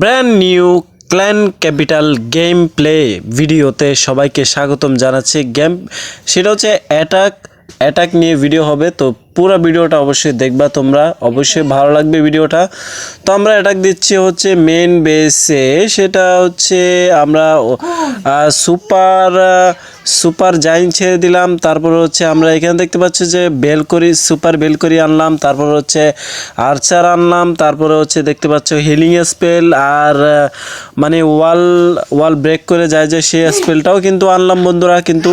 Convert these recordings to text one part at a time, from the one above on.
Brand new clan capital game play ভিডিওতে সবাইকে স্বাগতম জানাচ্ছি গেম, সেটা হচ্ছে অ্যাটাক অ্যাটাক নিয়ে ভিডিও হবে, তো পুরো ভিডিওটা অবশ্যই দেখবা তোমরা। অবশ্যই ভালো লাগবে ভিডিওটা। তো আমরা অ্যাটাক দিচ্ছি হচ্ছে মেন বেসে সেটা হচ্ছে আমরা সুপার সুপার জাইন ছেড়ে দিলাম। তারপর হচ্ছে আমরা এখানে দেখতে পাচ্ছি যে বেলকরি সুপার বেলকরি আনলাম। তারপর হচ্ছে আর্চার আনলাম। তারপরে হচ্ছে দেখতে পাচ্ছ হিলিং স্পেল আর মানে ওয়াল ওয়াল ব্রেক করে যায় যে সেই স্পেলটাও কিন্তু আনলাম বন্ধুরা। কিন্তু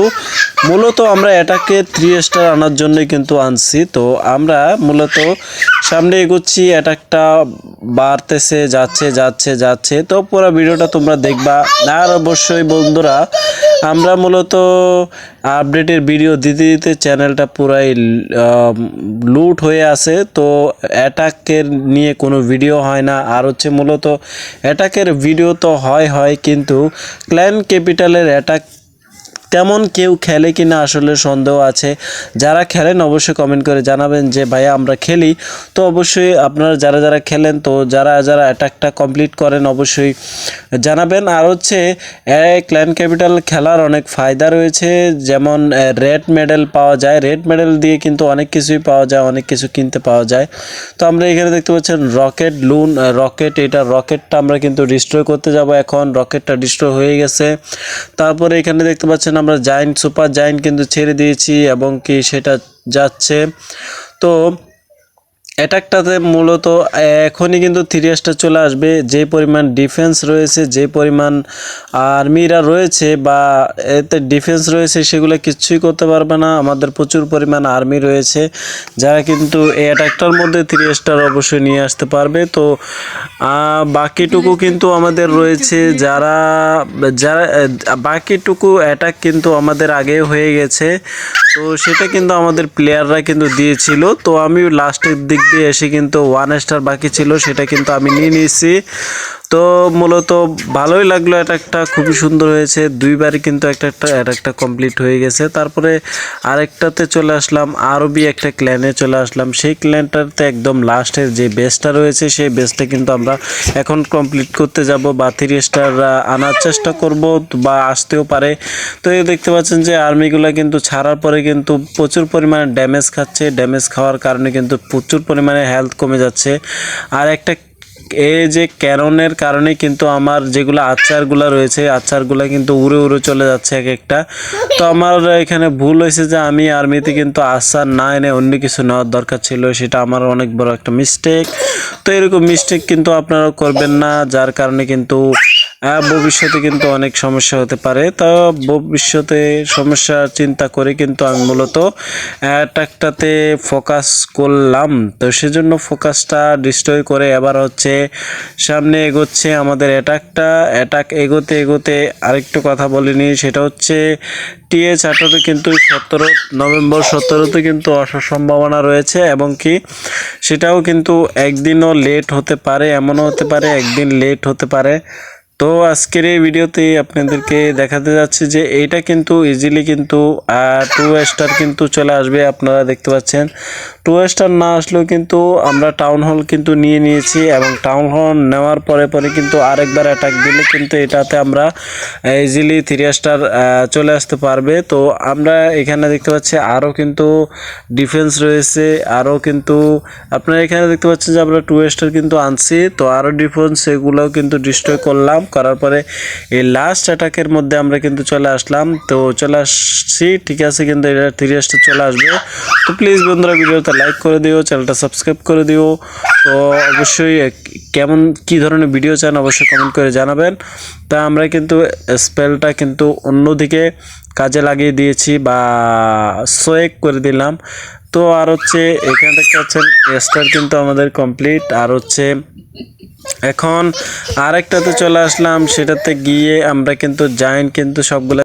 মূলত আমরা এটাকে থ্রি স্টার আনার জন্যই কিন্তু আনছি। তো আমরা মূলত সামনে এগোচ্ছি অ্যাটাকটা বাড়তেছে, যাচ্ছে যাচ্ছে যাচ্ছে। তো পুরো ভিডিওটা তোমরা দেখবা। আর অবশ্যই বন্ধুরা, আমরা মূলত আপডেটের ভিডিও দিতে দিতে চ্যানেলটা পুরাই লুট হয়ে আছে। তো অ্যাটাকের নিয়ে কোনো ভিডিও হয় না। আর হচ্ছে মূলত অ্যাটাকের ভিডিও তো হয় হয়, কিন্তু ক্ল্যান ক্যাপিটালের অ্যাটাক তেমন কেউ খেলে কিনা আসলে সন্দেহ আছে। যারা খেলেন অবশ্যই কমেন্ট করে জানাবেন যে, ভাইয়া, আমরা খেলি। তো অবশ্যই আপনারা যারা যারা খেলেন, তো যারা যারা অ্যাটাকটা কমপ্লিট করেন অবশ্যই জানাবেন। আর হচ্ছে ক্ল্যান ক্যাপিটাল খেলার অনেক ফায়দা রয়েছে। যেমন রেড মেডেল পাওয়া যায়। রেড মেডেল দিয়ে কিন্তু অনেক কিছুই পাওয়া যায়, অনেক কিছু কিনতে পাওয়া যায়। তো আমরা এখানে দেখতে পাচ্ছেন রকেট লুন রকেট এটা রকেটটা আমরা কিন্তু ডিস্ট্রয় করতে যাব এখন। রকেটটা ডিস্ট্রয় হয়ে গেছে। তারপরে এখানে দেখতে পাচ্ছেন আমরা জায়েন্ট সুপার জায়েন্ট কিন্তু ছেড়ে দিয়েছি এবং কি সেটা যাচ্ছে। তো অ্যাটাকটাতে মূলত, এখনই কিন্তু থ্রি স্টার চলে আসবে। যে পরিমাণ ডিফেন্স রয়েছে, যে পরিমাণ আর্মিরা রয়েছে বা এতে ডিফেন্স রয়েছে, সেগুলো কিচ্ছুই করতে পারবে না। আমাদের প্রচুর পরিমাণ আর্মি রয়েছে, যারা কিন্তু এই অ্যাটাকটার মধ্যে থ্রি স্টার অবশ্যই নিয়ে আসতে পারবে। তো বাকিটুকু কিন্তু আমাদের রয়েছে, যারা যারা বাকিটুকু অ্যাটাক কিন্তু আমাদের আগে হয়ে গেছে। তো, সেটা কিন্তু আমাদের প্লেয়াররা কিন্তু দিয়েছিল। তো আমি লাস্টের দিক দিয়ে এসে কিন্তু ওয়ান স্টার বাকি ছিল সেটা কিন্তু আমি নিয়ে নিয়েছি। তো মূলত ভালোই লাগল অ্যাটাকটা খুবই সুন্দর হয়েছে। দুইবারই কিন্তু একটা একটা অ্যাটাকটা কমপ্লিট হয়ে গেছে। তারপরে আরেকটাতে চলে আসলাম, আরবি একটা ক্ল্যানে চলে আসলাম। সেই ক্ল্যানটাতে একদম লাস্টের যে বেসটা রয়েছে, সেই বেসটা কিন্তু আমরা এখন কমপ্লিট করতে যাব। বা থ্রি স্টার আনার চেষ্টা করব বা আসতেও পারে। তো এই দেখতে পাচ্ছেন যে আর্মিগুলো কিন্তু ছাড়ার পরে কিন্তু প্রচুর পরিমাণে ড্যামেজ খাচ্ছে। ড্যামেজ খাওয়ার কারণে কিন্তু প্রচুর পরিমাণে হেলথ কমে যাচ্ছে। আর একটা এই যে ক্যারনের কারণে কিন্তু আমার যেগুলো আচারগুলো রয়েছে, আচারগুলো কিন্তু উড়ে উড়ে চলে যাচ্ছে এক একটা তো আমার এখানে ভুল হয়েছে যে আমি আর্মিতে কিন্তু আচার না এনে অন্য কিছু নেওয়ার দরকার ছিল, সেটা আমার অনেক বড় একটা মিস্টেক তো এরকম মিস্টেক কিন্তু আপনারা করবেন না, যার কারণে কিন্তু ভবিষ্যতে কিন্তু অনেক সমস্যা হতে পারে। তো ভবিষ্যতে সমস্যা চিন্তা করে কিন্তু আমি মূলত অ্যাটাকটাতে ফোকাস করলাম। তো সেজন্য ফোকাসটা ডিস্ট্রয় করে এবার হচ্ছে সামনে এগোচ্ছে আমাদের অ্যাটাকটা অ্যাটাক এগোতে এগোতে আরেকটু কথা বলিনি সেটা হচ্ছে টিএচ আঠারো কিন্তু সতেরো, নভেম্বর সতেরোতে কিন্তু আসার সম্ভাবনা রয়েছে এবং কি সেটাও কিন্তু একদিনও লেট হতে পারে, এমনও হতে পারে, একদিন লেট হতে পারে। তো আজকের এই ভিডিওতে আপনাদেরকে দেখাতে যাচ্ছে যে এইটা কিন্তু ইজিলি কিন্তু টু স্টার কিন্তু চলে আসবে, আপনারা দেখতে পাচ্ছেন। টু স্টার না আসলেও কিন্তু আমরা টাউন হল কিন্তু নিয়ে নিয়েছি এবং টাউন হল নেওয়ার পরে পরে কিন্তু আরেকবার অ্যাটাক দিলে কিন্তু এটাতে আমরা ইজিলি থ্রি স্টার চলে আসতে পারবে। তো আমরা এখানে দেখতে পাচ্ছি আরও কিন্তু ডিফেন্স রয়েছে, আরও কিন্তু আপনারা এখানে দেখতে পাচ্ছেন যে আমরা টু স্টার কিন্তু আনছি। তো আরও ডিফেন্স এগুলোও কিন্তু ডিস্ট্রয় করলাম। করার পরে এই লাস্ট অ্যাটাকের মধ্যে আমরা কিন্তু চলে আসলাম। তো চলে আসছি, ঠিক আছে, কিন্তু এটা থ্রি স্টার চলে আসবে। তো প্লিজ বন্ধুরা ভিডিওটা লাইক করে দিও চ্যানেলটা সাবস্ক্রাইব করে দিও। তো অবশ্যই কেমন, কি ধরনের ভিডিও চান অবশ্যই কমেন্ট করে জানাবেন। তা আমরা কিন্তু স্পেলটা কিন্তু অন্যদিকে কাজে লাগিয়ে দিয়েছি বা সোয়েক করে দিলাম। তো আর হচ্ছে এখানে দেখতে পাচ্ছেন স্টার কিন্তু আমাদের কমপ্লিট আর হচ্ছে এখন আরেকটাতে চলে আসলাম সেটাতে গিয়ে আমরা কিন্তু জায়েন্ট কিন্তু সবগুলো